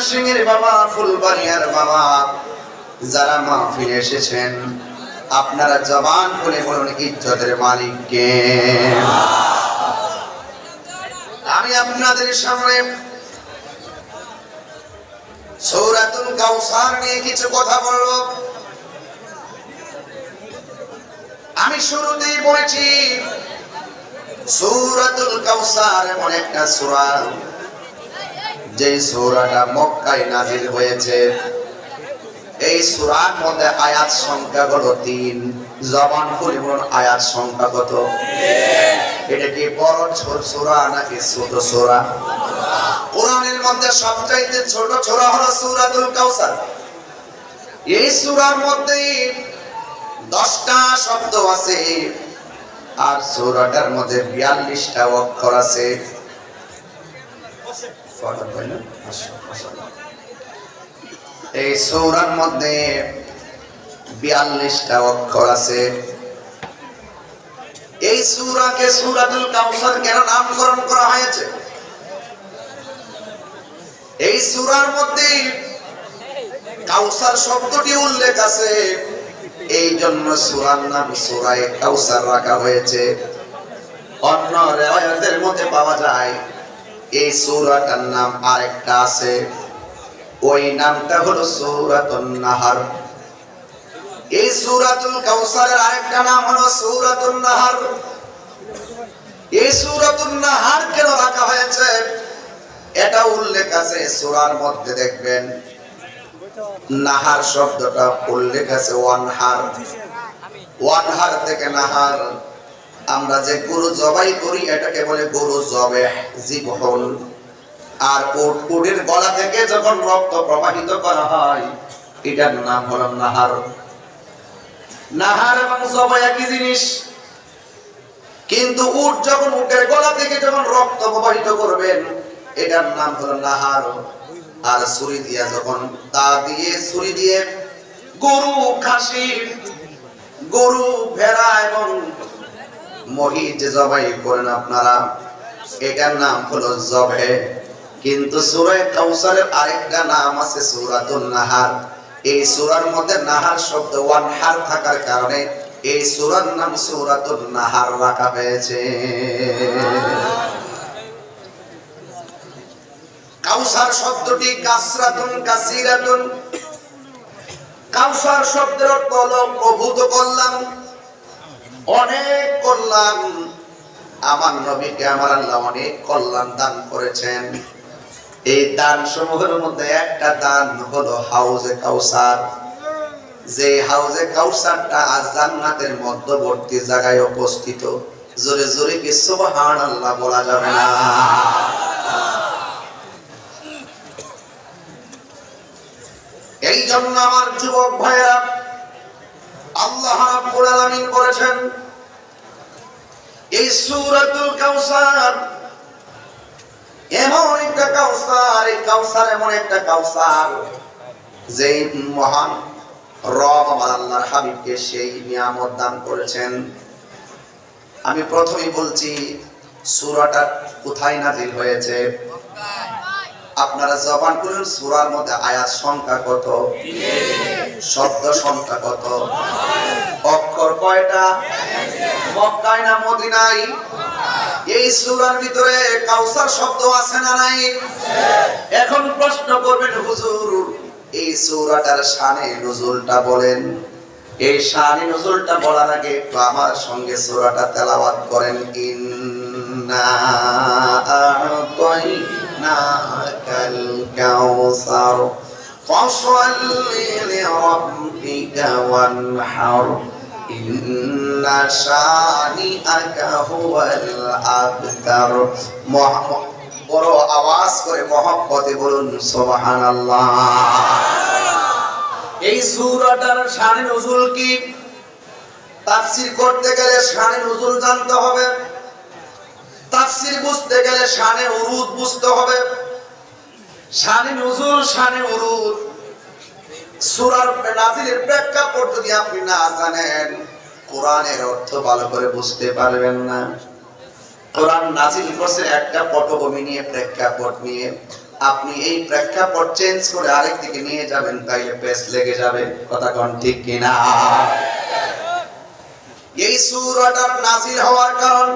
ময়মনসিংহের বাবা ফুলবাড়িয়ার বাবা যারা মাহফিলে এসেছেন, আপনারা জবান খুলে বলুন ইজ্জতের মালিককে। আমি আপনাদের সামনে সৌরাতুল কাউসার নিয়ে কিছু কথা বলব। আমি শুরুতেই বলেছি, সৌরাতুল কাউসার এমন একটা সূরা। যে সূরাটা মক্কায় নাজিল হয়েছে, এই সূরার মধ্যে আয়াত সংখ্যা হলো তিন। জবান বলুন, আয়াত সংখ্যা কত? এটা কি বড় ছোট সূরা নাকি ছোট সূরা? কোরআনের মধ্যে সবচাইতে ছোট সূরা হলো সূরাতুল কাউসার। এই সূরার মধ্যে দশটা শব্দ আছে, আর সূরাটার মধ্যে বিয়াল্লিশটা অক্ষর আছে। এই সূরার মধ্যে বিয়াল্লিশটা অক্ষর আছে। এই সূরাকে সূরাতুল কাউসার কেন নামকরণ করা হয়েছে? এই সূরার মধ্যে কাউসার শব্দটি উল্লেখ আছে। এই জন্য সুরার নাম সুরায় কাউসার রাখা হয়েছে। অন্য রেওয়ায়াতের মধ্যে পাওয়া যায় এই সৌরাটার নাম আরেকটা আছে। ওই নামটা হলো সূরাতুন নাহার। এই সূরাতুল কাউসারের আরেকটা নাম হলো সূরাতুন নাহার। এই সূরাতুন নাহার কেন রাখা হয়েছে? এটা উল্লেখ আছে, সূরার মধ্যে দেখবেন। নাহার শব্দটা উল্লেখ আছে, ওয়ানহার। ওয়ানহার থেকে নাহার। আমরা যে গরু জবাই করি, এটাকে বলে গরু জবে জীবহল। আর উট উটের গলা থেকে যখন রক্ত প্রবাহিত করা হয়, এটার নাম হলো নাহার। নাহার এবং জবাই একই জিনিস। কিন্তু উট যখন উটের গলা থেকে যখন রক্ত প্রবাহিত করবেন, এটার নাম হলো নাহার। আর ছুরি দিয়া যখন তা দিয়ে ছুরি দিয়ে গরু খাসি গরু, ভেড়া এবং মহি যে জবাই করেন আপনারা। এটার নাম হলো জবে কিন্তু সুরায় কাউসারের আরেকটা নাম আছে সূরাতুন নাহার। এই সুরার মধ্যে নাহার শব্দ ওয়ানহার থাকার কারণে এই সূরার নাম সূরাতুন নাহার রাখা হয়েছে। কাউসার শব্দটি কাসরাতুন কাসিরাতুন। কাউসার শব্দের অর্থ হলো প্রভূত কল্যাণ। অনেক কল্যাণ। আমার নবীকে, আমার আল্লাহ অনেক কল্যাণ দান করেছেন। এই দান সমূহের মধ্যে একটা দান হলো হাউজে কাউসার। যে হাউজে কাউসারটা আজ জান্নাতের মধ্যবর্তী জায়গায় উপস্থিত জোরে জোরে কি সুবহান আল্লাহ বলা যাবে না? এই জন্য আমার যুবক ভাইয়েরা বলেছেন, এই কাউসার এমন একটা কাউসার এই কাউসার এমন একটা কাউসার মহান রব আল্লাহর হাবিবকে সেই নিয়ামত দান করেছেন। আমি প্রথমেই বলছি, সূরাটা কোথায় নাজিল হয়েছে? আপনারা জবান করুন, সূরার মধ্যে আয়াত সংখ্যা কত? শব্দ সংখ্যা কত? অক্ষর কয়টা? মক্কায় না মদিনায়? এই সুরার ভিতরে কাউসার শব্দ আছে না নাই? এখন প্রশ্ন করবেন হুজুর, এই সূরাটার শানে নজুলটা বলেন। এই শানে নজুলটা বলার আগে একটু আমার সঙ্গে সূরাটা তেলাওয়াত করেন। ইন্না কাউসার ফসল্লি লিরাব্বিকা ওয়ানহার ইন্না শানিআকা হুয়াল আবতার মহা- বড় আওয়াজ করে মহব্বতে বলুন, সুবহানাল্লাহ। এই সূরাটার শানে নজুল কি? তাফসীর করতে গেলে শানে নজুল জানতে হবে। তাফসীর বুঝতে গেলে শানে উরুদ বুঝতে হবে। শানে নজুল, শানে উরুদ। সূরার নাজিলের প্রেক্ষাপট যদি আপনি না জানেন, কোরআনের অর্থ ভালো করে বুঝতে পারবেন না। কোরআন নাজিল করছে একটা পটভূমি নিয়ে, প্রেক্ষাপট নিয়ে। আপনি এই প্রেক্ষাপট চেঞ্জ করে আরেক দিকে নিয়ে যাবেন, তাইলে পেস লেগে যাবে। কথা কোন ঠিক কিনা? এই সূরাটার নাজিল হওয়ার কারণ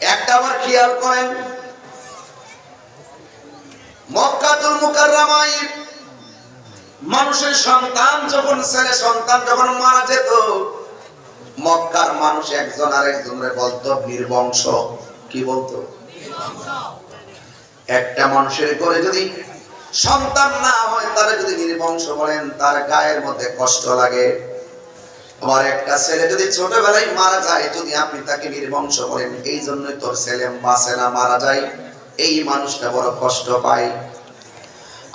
একটা আবার খেয়াল করেন। মক্কাতুল মুকাররমায় মানুষের সন্তান যখন, ছেলে সন্তান যখন মারা যেত, মক্কার মানুষ একজন আর একজনের বলতো নির্বংশ কি বলতো? একটা মানুষের করে যদি সন্তান না হয়, তারা যদি নির্বংশ বলেন, তার গায়ের মধ্যে কষ্ট লাগে। আবার একটা ছেলে যদি ছোটবেলায় মারা যায়, যদি আপনি তাকে নির্বংশ করেন এই জন্যই তোর ছেলে বাঁচে না, মারা যায়। এই মানুষটা বড় কষ্ট পায়।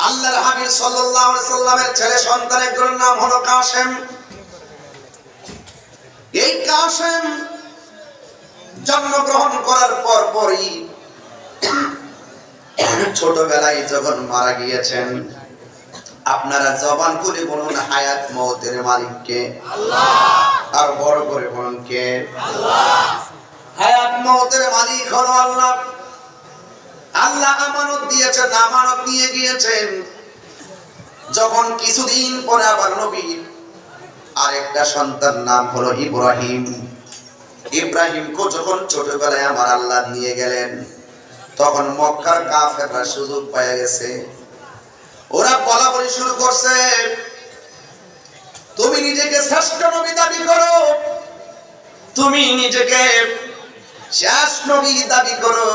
আল্লাহর হাবিব সাল্লাল্লাহু আলাইহি সাল্লামের ছেলে সন্তান, একজনের নাম হলো কাসেম এই কাসেম জন্মগ্রহণ করার পর পরই ছোটবেলায় যখন মারা গিয়েছেন আপনারা জবান খুলে বলুন হায়াত মৌতের মালিককে। আর বড় করে বলুন কে? হায়াত মৌতের মালিক হলো আল্লাহ। আল্লাহ আমানত দিয়েছেন আমানত নিয়ে গিয়েছেন। যখন কিছুদিন পরে আবার নবীর আরেকটা সন্তান নাম হলো ইব্রাহিম। ইব্রাহিমকে যখন ছোটবেলায় আমার আল্লাহ নিয়ে গেলেন তখন মক্কার কাফেররা সুযোগ পেয়ে গেছে। ওরা বলা বলি শুরু করছে। তুমি নিজেকে শ্রেষ্ঠ নবী দাবি করো। তুমি নিজেকে শেষ নবী দাবি করো।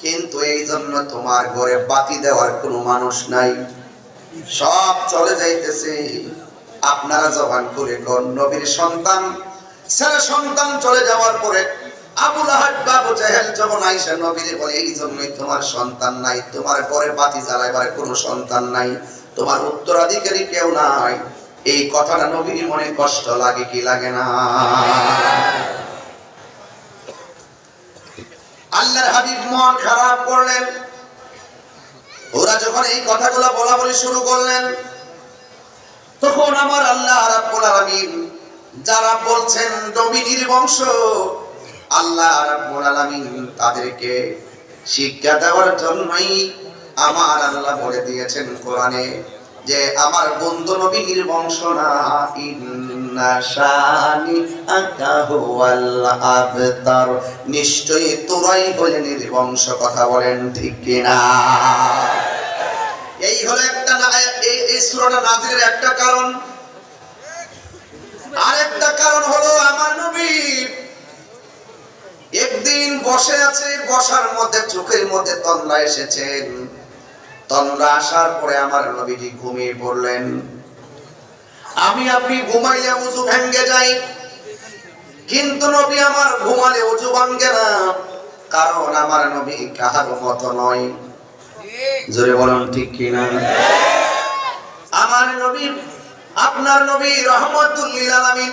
কিন্তু এই জন্য তোমার ঘরে বাতি দেওয়ার কোনো মানুষ নাই। সব চলে যাইতেছে। আপনারা জবান করে, নবীর সন্তান, ছেলে সন্তান চলে যাওয়ার পরে আবুল আহাদ বাবু জাহেল যখন নবীরে বলে, এই জন্যই তোমার সন্তান নাই, তোমার ঘরে বাতি কোনো সন্তান নাই, তোমার উত্তরাধিকারী কেউ নাই। এই কথাটা নবীর মনে কষ্ট লাগে কি লাগে না? আল্লাহর হাবিব মন খারাপ করলেন। ওরা যখন এই কথাগুলো বলা বলি শুরু করলেন, তখন আমার আল্লাহ রাব্বুল আলামিন যারা বলছেন নবীর বংশ আল্লাহ তাদেরকে শিক্ষা দেওয়ার জন্যই আমার আল্লাহ বলে দিয়েছেন কোরআনে যে, আমার বন্ধু নবীর বংশ না নিশ্চয়ই তোরাই হলে নির্বংশ কথা বলেন ঠিক কিনা? এই হলো একটা এই সূরাটা একটা কারণ। আরেকটা কারণ হলো আমার নবী একদিন বসে আছে, বসার মধ্যে, চোখের মধ্যে তন্দ্রা এসেছেন। তন্দ্রা আসার পরে আমার নবীজি ঘুমিয়ে পড়লেন। আমি আপনি ঘুমাইলে উজু ভেঙ্গে যাই। কিন্তু নবী আমার ঘুমালে উজু ভাঙ্গে না, কারণ আমার নবী কাহার মতো নয়। জোরে বলুন ঠিক কিনা? আমার নবী, আপনার নবী রহমতুল্লিল আলামিন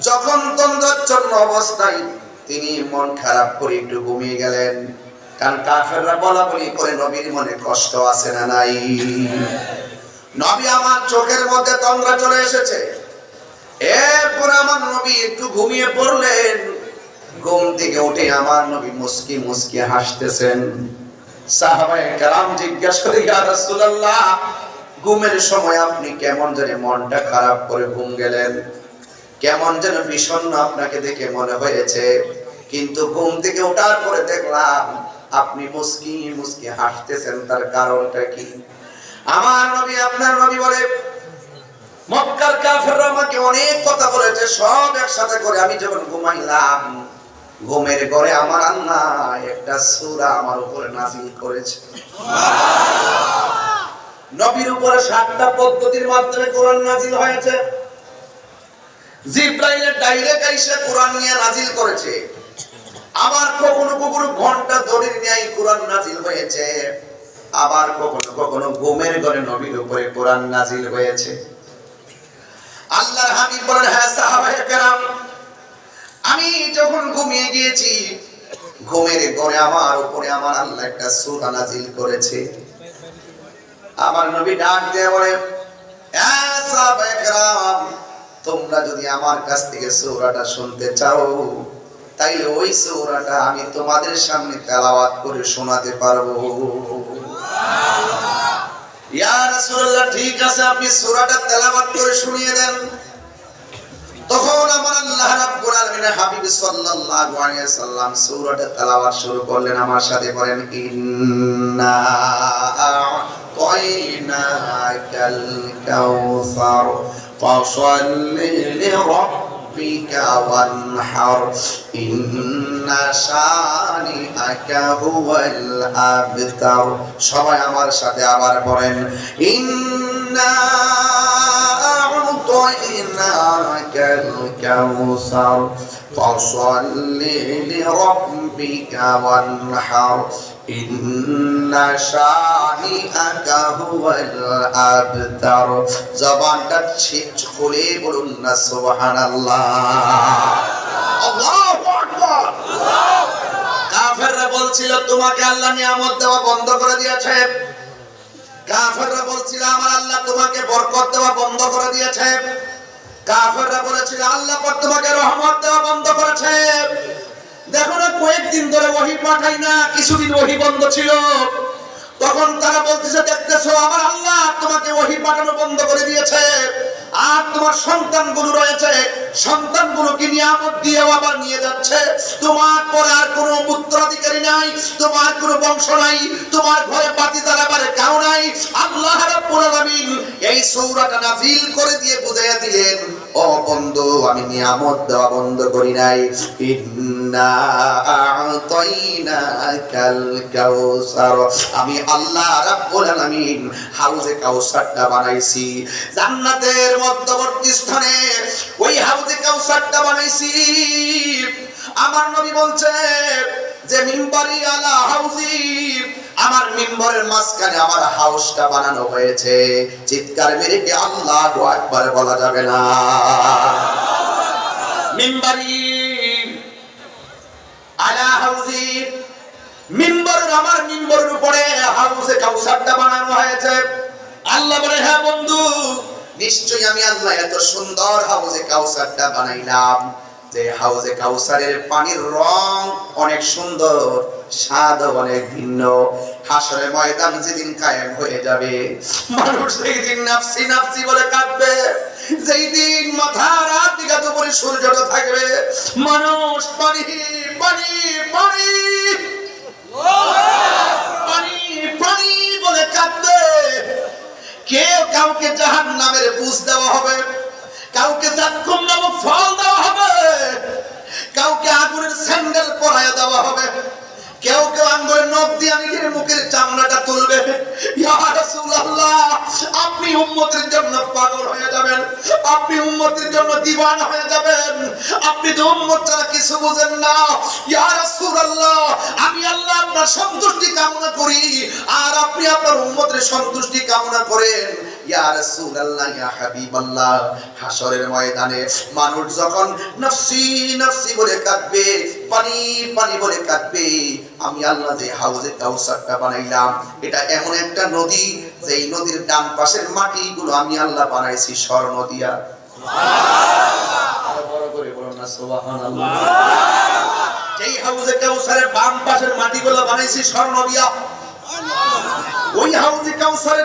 যখন তন্দ্রাচ্ছন্ন অবস্থায় তিনি মন খারাপ করে একটু ঘুমিয়ে গেলেন। কারণ কাফেররা বলা বলি করে, নবীর মনে কষ্ট আছে না নাই? নবী আমার চোখের মধ্যে তন্দ্রা চলে এসেছে। এরপর আমার নবী একটু ঘুমিয়ে পড়লেন। ঘুম থেকে উঠে আমার নবী মুসকি মুসকি হাসতেছেন। সাহাবায়ে কেরাম জিজ্ঞাসা করে, ইয়া রাসূলুল্লাহ, ঘুমের সময় আপনি কেমন জানি মনটা খারাপ করে ঘুম গেলেন? কেমন যেন বিষণ্ণ আপনাকে দেখে মনে হয়েছে। কিন্তু ঘুম থেকে ওঠার পরে দেখলাম আপনি মুস্কি মুস্কি হাসতেছেন তার কারণটা কি? আমার নবী আপনার নবী বলে মক্কার কাফেররা আমাকে অনেক কথা বলেছে সব একসাথে করে আমি যখন ঘুমাইলাম ঘুমের ঘরে আমার আল্লাহ একটা সূরা আমার উপরে নাজিল করেছে। নবীর উপরে সাতটা পদ্ধতির মাধ্যমে কোরআন নাজিল হয়েছে। জিব্রাইলের ডাইরেক্ট আইসা কোরআন নিয়ে নাজিল করেছে। আবার কখনো কখনো ঘণ্টা দড়ির কোরআন নাজিল হয়েছে। আবার কখনো কখনো ঘুমের ঘরে নবীর উপরে কোরআন নাজিল হয়েছে। আল্লাহর বলেন হ্যাঁ কেরাম আমি যখন ঘুমিয়ে গিয়েছি ঘুমের ঘরে আমার উপরে আমার আল্লাহ একটা সূরা নাজিল করেছে। আমার নবী ডাক দিয়ে বলে "হ্যাঁ সাহাবায়ে কেরাম, তোমরা যদি আমার কাছ থেকে সূরাটা শুনতে চাও, তাইলে ওই সূরাটা আমি তোমাদের সামনে তেলাওয়াত করে শোনাতে পারব। ঠিক আছে, আপনি করে শুনিয়ে দেন। তখন আমার আল্লাহ রাব্বুল আলামিন হাবিব সাল্লাল্লাহু আলাইহি সূরাটা তেলাওয়াত শুরু করলেন, আমার সাথে বলেন, ইন্না কাউসার ফাসাল্লি লিরাব্বিকা ওয়ানহার ইন্না শানিআকা হুয়াল আবতার সবাই আমার সাথে আবার বলেন ইন্না أعطيناك الكوثر فصل لربك وانحر জবানটা বলছিল, তোমাকে আল্লাহ নিয়ামত দেওয়া বন্ধ করে দিয়েছে। কাফেররা বলছিল, আমার আল্লাহ তোমাকে বরকত দেওয়া বন্ধ করে দিয়েছে। কাফেররা বলেছিল, আল্লাহ তোমাকে রহমত দেওয়া বন্ধ করেছে। দেখো না, কয়েকদিন ধরে ওহি পাঠাই না, কিছুদিন ওহি বন্ধ ছিল। তখন তারা বলতেছে, দেখতেছো, আমার আল্লাহ তোমাকে ওহি পাঠানো বন্ধ করে দিয়েছে। আর তোমার সন্তানগুলো রয়েছে সন্তানগুলোকে নিয়ামত দিয়ে আবার নিয়ে যাচ্ছে? তোমার পরে আর কোনো উত্তরাধিকারী নাই, তোমার কোনো বংশ নাই, তোমার ঘরে বাতি জ্বালাবারে কাউ নাই। আল্লাহ এই সূরাটা নাযিল করে দিয়ে বুঝাইয়া দিলেন। ও বন্ধু, আমি নিয়ামত দেওয়া বন্ধ করি নাই। আমি আল্লাহ রাব্বুল আলামিন হাউজে কাউসারটা বানাইছি। জান্নাতের মধ্যবর্তী স্থানে ওই হাউজে কাউসারটা বানাইছি। আমার নবী বলছে যে মিম্বরি আলা হাউজি আমার মিম্বরের মাঝখানে আমার হাউসটা বানানো হয়েছে। চিৎকার মেরে কি আল্লাহ একবার বলা যাবে না। মিম্বরি আলা হাউজি মিম্বরের আমার মিম্বরের উপরে হাউসে কাউসারটা বানানো হয়েছে। আল্লাহ বলে হ্যাঁ বন্ধু, নিশ্চয়ই আমি আল্লাহ এত সুন্দর হাউজে কাউসারটা বানাইলাম। যে হাউজে কাউসারের পানির রং অনেক সুন্দর স্বাদ অনেক ভিন্ন। হাসরের ময়দান যেদিন কায়েম হয়ে যাবে, মানুষ সেই দিন নাফসি নাফসি বলে কাঁদবে যেই দিন মাথা রাত দিঘাত উপরে সূর্যটা থাকবে, মানুষ পানি পানি পানি পানি পানি বলে কাঁদবে। কেউ কাউকে জাহান নামের পুষ দেওয়া হবে। কাউকে জাকুম নামক ফল দেওয়া হবে। কাউকে আগুনের স্যান্ডেল পরায় দেওয়া হবে। কেউ কেউ আঙ্গুলের নখ দিয়ে নিজের মুখের চামড়াটা তুলবে। আপনি উম্মতের জন্য পাগল হয়ে যাবেন। আপনি উম্মতের জন্য দিওয়ানা হয়ে যাবেন। আপনি তো উম্মত ছাড়া কিছু বুঝেন না। আমি আল্লাহ আপনার সন্তুষ্টি কামনা করি, আর আপনি আপনার উম্মতের সন্তুষ্টি কামনা করেন। ইয়া ইয়া ময়দানে মানুষ যখন নফসি নফসি বলে কাঁদবে পানি পানি বলে কাঁদবে আমি আল্লাহ যে হাউজে কাউসারটা বানাইলাম, এটা এমন একটা নদী যে এই নদীর ডান পাশের মাটিগুলো আমি আল্লাহ বানাইছি স্বর্ণ দিয়া।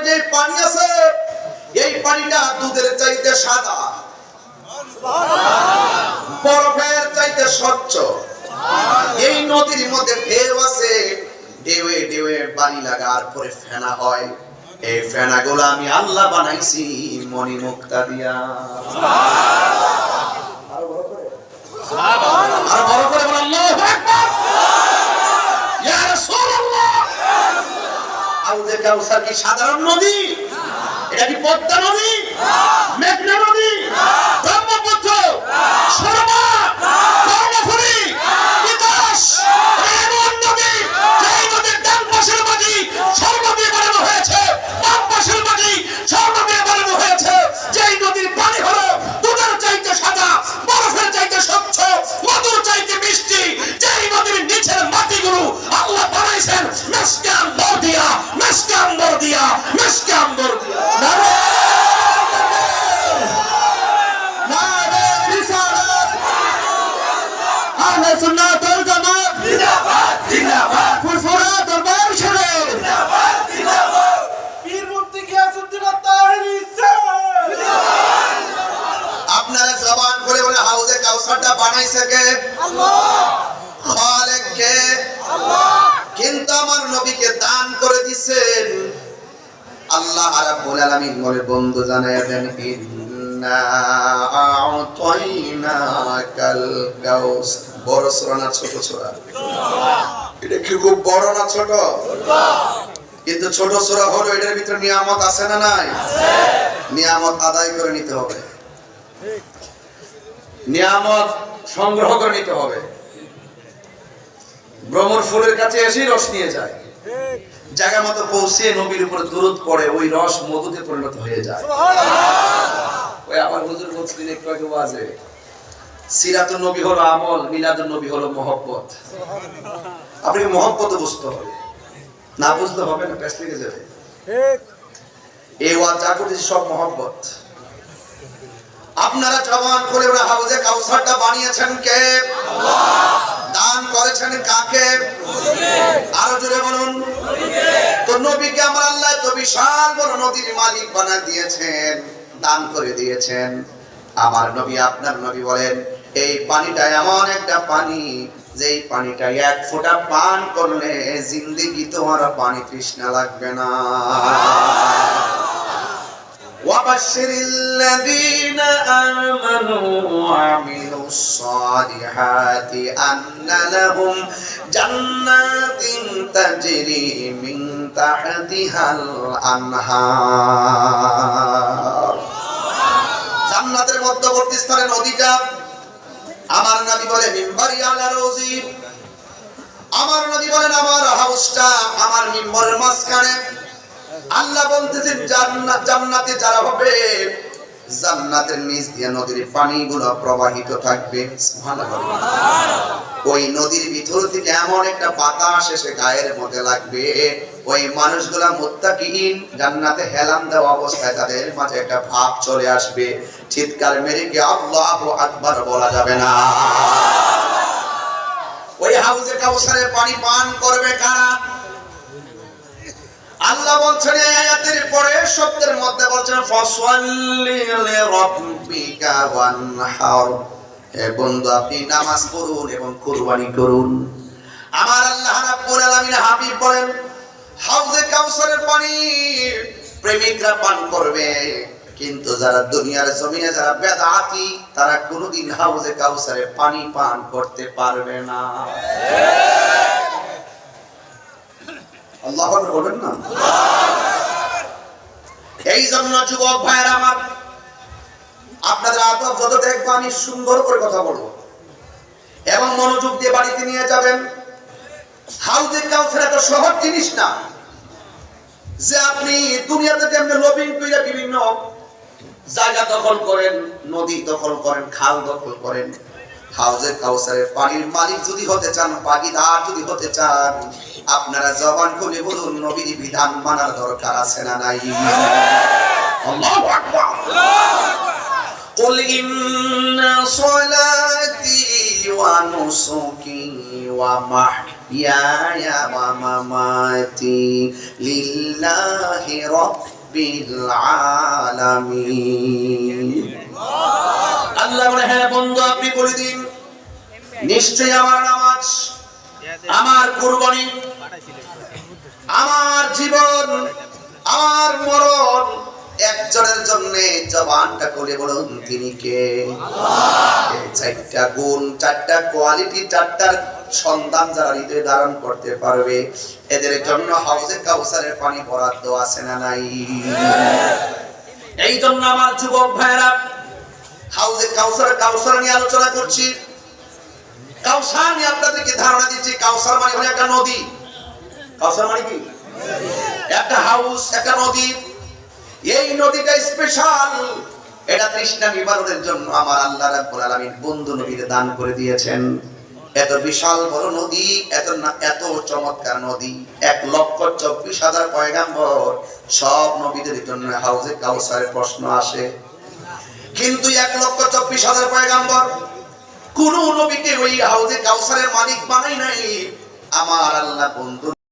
যে পানি আছে, এই পানিটা দুধের চাইতে সাদা। বরফের চাইতে স্বচ্ছ। এই নদীর মধ্যে ঢেউ আছে। ঢেউয়ে ঢেউয়ে বাড়ি লাগার পরে ফেনা হয়। এই ফেনাগুলো আমি আল্লাহ বানাইছি মণি মুক্তা দিয়া সাধারণ নদী? এটা কি পদ্মা নদী? মেঘনা নদী? রাব্বুল আলামিন বলে বন্ধু জানায় দেন ইন্না আ'তাইনাকাল গাউস বড় সূরা না ছোট সূরা? এটা কি খুব বড় না ছোট? কিন্তু ছোট সূরা হলো এটার ভিতরে নিয়ামত আছে না নাই? নিয়ামত আদায় করে নিতে হবে। নিয়ামত সংগ্রহ করে নিতে হবে। ভ্রমর ফুলের কাছে এসেই রস নিয়ে যায়। জায়গা মতো পৌঁছে নবীর উপরে দূরত পড়ে ওই রস মধুতে পরিণত হয়ে যায়। ওই আবার হুজুর বলছিলেন একটু আগে বাজে সিরাতুন নবী হলো আমল মিলাদুন নবী হলো মহব্বত। আপনি মহব্বত বুঝতে হবে? না বুঝতে হবে না প্যাস লেগে যাবে। এই ওয়াজ যা করতেছি সব মহব্বত। আপনারা জবান করে ওরা হাউজে কাউসারটা বানিয়েছেন কে? দান করেছেন কাকে? আরও জোরে বলুন। নবীকে আমার আল্লাহ তো বিশাল বড় নদীর মালিক বানা দিয়েছেন, দান করে দিয়েছেন। আমার নবী আপনার নবী বলেন, এই পানিটা এমন একটা পানি, যেই পানিটা এক ফোঁটা পান করলে জিন্দিগি তোমার পানি তৃষ্ণা লাগবে না। وبشر الذين آمنوا وعملوا الصالحات أن لهم جنات تجري من تحتها الأنهار জান্নাতের মধ্যবর্তী স্থানে নদীটা আমার নবী বলে মিম্বারি আলা রোজি আমার নবী বলেন আমার হাউসটা আমার মিম্বরের মাঝখানে আল্লাহ বলতেছেন জান্নাত জান্নাতে যারা হবে, জান্নাতের নিচ দিয়ে নদীর পানিগুলো প্রবাহিত থাকবে। ওই নদীর ভিতর থেকে এমন একটা বাতাস এসে গায়ের মধ্যে লাগবে। ওই মানুষগুলা মুত্তাকিন, জান্নাতে হেলান দেওয়া অবস্থায় তাদের মাঝে একটা ভাব চলে আসবে। চিৎকার মেরে কি আল্লাহু আকবার বলা যাবে না? ওই হাউজে কাউসারের পানি পান করবে কারা? আল্লাহ বলছেন এই আয়াতের পরে শব্দের মধ্যে বলছেন ফসওয়াল্লি লিরাব্বিকা ওয়ানহার। হে বন্ধু, আপনি নামাজ পড়ুন এবং কুরবানি করুন। আমার আল্লাহ রাব্বুল আলামিন হাবিব বলেন, হাউজে কাউসারের পানি প্রেমিকরা পান করবে, কিন্তু যারা দুনিয়ার জমিনে যারা বেদাতি, তারা কোনোদিন হাউজে কাউসারের পানি পান করতে পারবে না। আল্লাহ বলবেন না? এই জন্য যুবক ভাইয়ের আমার, আপনাদের আদব যত দেখব আমি সুন্দর করে কথা বলব। এবং মনোযোগ দিয়ে বাড়িতে নিয়ে যাবেন। হাউজের কাউন্সিল এত সহজ জিনিস না। যে আপনি দুনিয়াতে যেমন লবিং কইরা বিভিন্ন জায়গা দখল করেন, নদী দখল করেন, খাল দখল করেন হাউজের কাউসারের পানির মালিক যদি হতে চান ভাগিদার যদি হতে চান আপনারা জবান খুলে বলুন নবীর বিধান মানার দরকার আছে না নাই আল্লাহু আকবার قل إن صلاتي ونسكي ومحياي ومماتي لله رب العالمين আল্লাহ বলে হ্যাঁ বন্ধু আপনি বলে দিন। নিশ্চয়ই আমার নামাজ আমার কুরবানি আমার জীবন আমার মরণ একজনের জন্য জবানটা করে বলুন তিনি কে? চারটা গুণ চারটা কোয়ালিটি চারটার সন্তান যারা হৃদয়ে ধারণ করতে পারবে এদের জন্য হাউসে কাউসারের পানি বরাদ্দ আছে না নাই? এই জন্য আমার যুবক ভাইরা হাউসে কাউসার কাউসার নিয়ে আলোচনা করছি। কাউসার নিয়ে আপনাদেরকে ধারণা দিচ্ছি, কাউসার মানে হলো একটা নদী। কাউসার মানে কি? একটা হাউস, একটা নদী। এই নদীটা স্পেশাল। এটা তৃষ্ণা নিবারণের জন্য আমার আল্লাহ রাব্বুল আলামিন বন্ধু নবীকে দান করে দিয়েছেন। এত বিশাল বড় নদী, এত এত চমৎকার নদী, এক লক্ষ চব্বিশ হাজার পয়গাম্বর। সব নবীদের জন্য হাউজে কাউসারের প্রশ্ন আসে। কিন্তু এক লক্ষ চব্বিশ হাজার পয়গাম্বর। কোন নবীকে ওই হাউজে কাউসারের মালিক বানাই নাই। আমার আল্লাহ বন্ধু